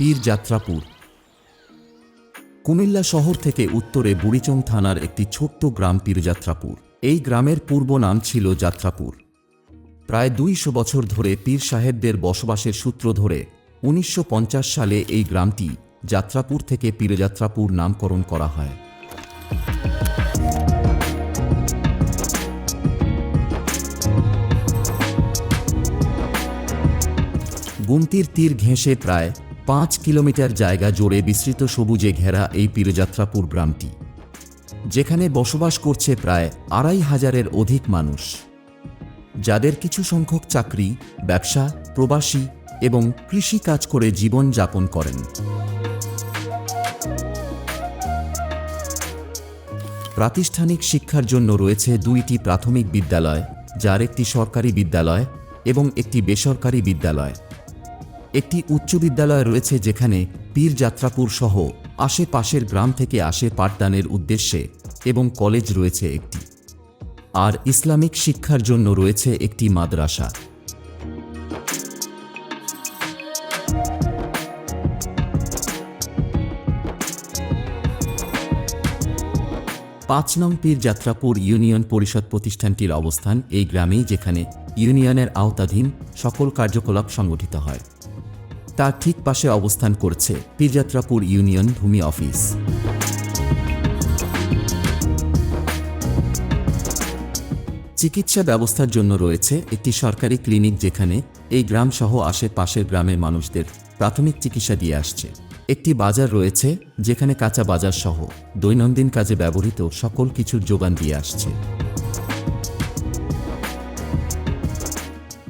পীর যাত্রাপুর কুমিল্লা শহর থেকে উত্তরে বুড়িচং থানার একটি ছোট্ট গ্রাম পীরযাত্রাপুর। এই গ্রামের পূর্ব নাম ছিল যাত্রাপুর। প্রায় দুইশো বছর ধরে পীর সাহেবদের বসবাসের সূত্র ধরে উনিশশো পঞ্চাশ সালে এই গ্রামটি যাত্রাপুর থেকে পীরযাত্রাপুর নামকরণ করা হয়। গুমতির তীর ঘেঁষে প্রায় পাঁচ কিলোমিটার জায়গা জুড়ে বিস্তৃত সবুজে ঘেরা এই পীরযাত্রাপুর গ্রামটি, যেখানে বসবাস করছে প্রায় আড়াই হাজারের অধিক মানুষ। যাদের কিছু সংখ্যক চাকরি, ব্যবসা, প্রবাসী এবং কৃষি কাজ করে জীবন যাপন করেন। প্রাতিষ্ঠানিক শিক্ষার জন্য রয়েছে দুইটি প্রাথমিক বিদ্যালয়, যার একটি সরকারি বিদ্যালয় এবং একটি বেসরকারি বিদ্যালয়। একটি উচ্চ বিদ্যালয় রয়েছে যেখানে পীর যাত্রাপুর সহ আশেপাশের গ্রাম থেকে আসে পাঠদানের উদ্দেশ্যে এবং কলেজ রয়েছে একটি। আর ইসলামিক শিক্ষার জন্য রয়েছে একটি মাদ্রাসা। পাঁচ নং পীর যাত্রাপুর ইউনিয়ন পরিষদ প্রতিষ্ঠানটির অবস্থান এই গ্রামেই যেখানে ইউনিয়নের আওতাধীন সকল কার্যকলাপ সংগঠিত হয়। তার ঠিক পাশে অবস্থান করছে পীরযাত্রাপুর ইউনিয়ন ভূমি অফিস। চিকিৎসা ব্যবস্থার জন্য রয়েছে একটি সরকারি ক্লিনিক যেখানে এই গ্রাম সহ আশেপাশের গ্রামের মানুষদের প্রাথমিক চিকিৎসা দিয়ে আসছে। একটি বাজার রয়েছে যেখানে কাঁচা বাজার সহ দৈনন্দিন কাজে ব্যবহৃত সকল কিছুর যোগান দিয়ে আসছে।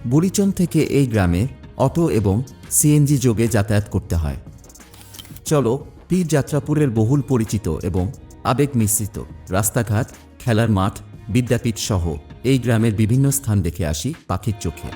বুড়িচন থেকে এই গ্রামে অটো এবং সিএনজি যোগে যাতায়াত করতে হয়। চলো পীর যাত্রাপুরের বহুল পরিচিত এবং আবেগ মিশ্রিত রাস্তাঘাট, খেলার মাঠ, বিদ্যাপীঠ সহ এই গ্রামের বিভিন্ন স্থান দেখে আসি পাখির চোখে।